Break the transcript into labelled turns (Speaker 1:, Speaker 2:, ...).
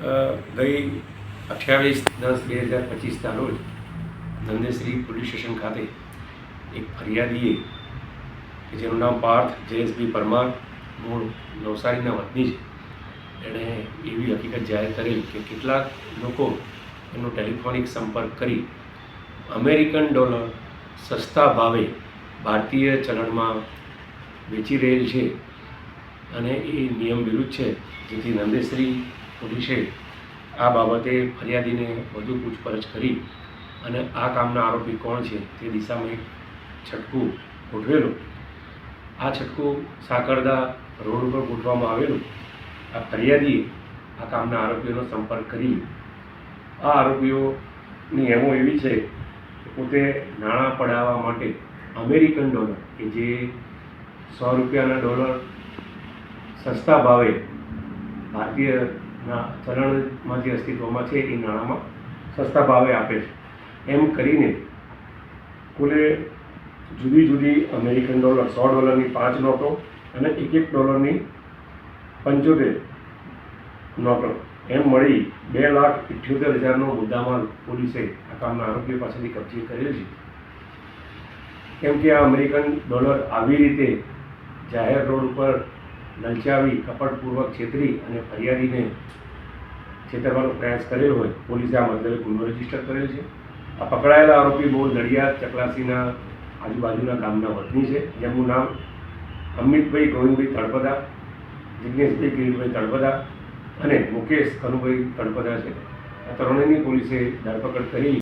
Speaker 1: ગઈ અઠ્યાવીસ દસ બે હજાર પચીસના રોજ નંદેશ્રી પોલીસ સ્ટેશન ખાતે એક ફરિયાદીએ, કે જેનું નામ પાર્થ જયેશભાઈ પરમાર, મૂળ નવસારીના વતની છે, એણે એવી હકીકત જાહેર કરેલ કે કેટલાક લોકો એનો ટેલિફોનિક સંપર્ક કરી અમેરિકન ડોલર સસ્તા ભાવે ભારતીય ચલણમાં વેચી રહેલ છે. અને એ નિયમ વિરુદ્ધ છે, જેથી નંદેશ્રી પોલીસે આ બાબતે ફરિયાદીને વધુ પૂછપરછ કરી અને આ કામના આરોપી કોણ છે તે દિશામાં એક છટકું ગોઠવેલું. આ છટકું સાકરદા રોડ ઉપર ગોઠવામાં આવેલું. આ ફરિયાદીએ આ કામના આરોપીઓનો સંપર્ક કરી આ આરોપીઓની એમો એવી છે કે પોતે નાણાં પડાવવા માટે અમેરિકન ડોલર, કે જે સો રૂપિયાના ડોલર સસ્તા ભાવે ભારતીયના ચલણમાં જે અસ્તિત્વમાં છે એ નાણાંમાં સસ્તા ભાવે આપે છે. એમ કરીને કુલે જુદી જુદી અમેરિકન ડોલર સો ડોલરની પાંચ નોટો અને એક એક ડોલરની પંચોતેર નોટો. એમ મળી બે લાખ ઇઠ્યોતેર હજારનો મુદ્દામાલ પોલીસે આ કામના આરોપીઓ પાસેથી કબજે કરેલ છે. કેમ કે આ અમેરિકન ડોલર આવી રીતે જાહેર રોડ ઉપર લલચાવી કપટપૂર્વક છેતરી અને ફરિયાદીને છેતરવાનો પ્રયાસ કરેલો હોય, પોલીસે આ મતલબે ગુનો રજિસ્ટર કરેલ છે. આ પકડાયેલા આરોપી મૂળ નડિયાદ, ચકલાસીના આજુબાજુના ગામના વતની છે. જેમનું નામ અમિતભાઈ ગોવિંદભાઈ તળપદા જિજ્ઞેશભાઈ કિરીટભાઈ તળપદા અને મુકેશ કનુભાઈ તળપદા છે. આ ત્રણેયની પોલીસે ધરપકડ કરી.